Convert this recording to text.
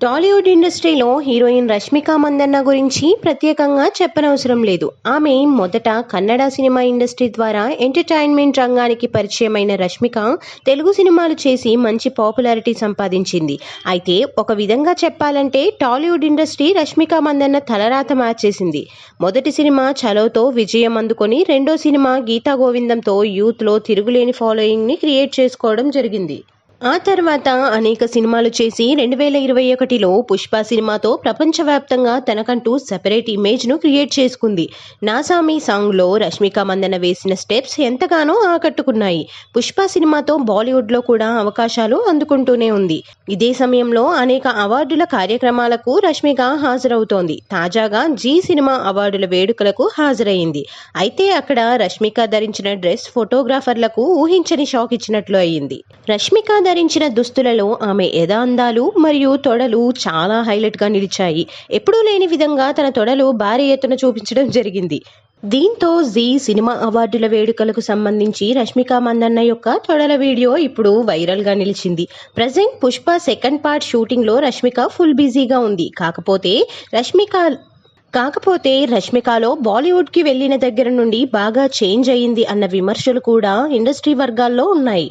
టాలీవుడ్ ఇండస్ట్రీలో హీరోయిన్ రష్మిక మందన్న గురించి ప్రత్యేకంగా చెప్పనవసరం లేదు. ఆమె మొదట కన్నడ సినిమా ఇండస్ట్రీ ద్వారా ఎంటర్టైన్మెంట్ రంగానికి పరిచయమైన రష్మిక తెలుగు సినిమాలు చేసి మంచి పాపులారిటీ సంపాదించింది. అయితే ఒక విధంగా చెప్పాలంటే టాలీవుడ్ ఇండస్ట్రీ రష్మిక మందన్న తలరాత మార్చేసింది. మొదటి సినిమా చలోతో విజయం అందుకొని రెండో సినిమా గీతా గోవిందంతో యూత్లో తిరుగులేని ఫాలోయింగ్ని క్రియేట్ చేసుకోవడం జరిగింది. ఆ తర్వాత అనేక సినిమాలు చేసి రెండు వేల ఇరవై ఒకటిలో పుష్ప సినిమాతో ప్రపంచవ్యాప్తంగా తనకంటూ సెపరేట్ ఇమేజ్ను క్రియేట్ చేసుకుంది. నాసామి సాంగ్లో రష్మిక మందన వేసిన స్టెప్స్ ఎంతగానో ఆకట్టుకున్నాయి. పుష్ప సినిమాతో బాలీవుడ్లో కూడా అవకాశాలు అందుకుంటూనే ఉంది. ఇదే సమయంలో అనేక అవార్డుల కార్యక్రమాలకు రష్మిక హాజరవుతోంది. తాజాగా జీ సినిమా అవార్డుల వేడుకలకు హాజరైంది. అయితే అక్కడ రష్మిక ధరించిన డ్రెస్ ఫోటోగ్రాఫర్లకు ఊహించని షాక్ ఇచ్చినట్లు అయ్యింది రష్మిక ధరించిన దుస్తులలో ఆమె యదాందాలు మరియు తొడలు చాలా హైలైట్గా నిలిచాయి. ఎప్పుడూ లేని విధంగా తన తొడలు భారీ ఎత్తున చూపించడం జరిగింది. దీంతో జీ సినిమా అవార్డుల వేడుకలకు సంబంధించి రష్మిక మందన్న యొక్క తొడల వీడియో ఇప్పుడు వైరల్గా నిలిచింది. ప్రజెంట్ పుష్ప సెకండ్ పార్ట్ షూటింగ్లో రష్మిక ఫుల్ బిజీగా ఉంది. కాకపోతే రష్మిక కాకపోతే రష్మికలో బాలీవుడ్కి వెళ్ళిన దగ్గర నుండి బాగా చేంజ్ అయ్యింది అన్న విమర్శలు కూడా ఇండస్ట్రీ వర్గాల్లో ఉన్నాయి.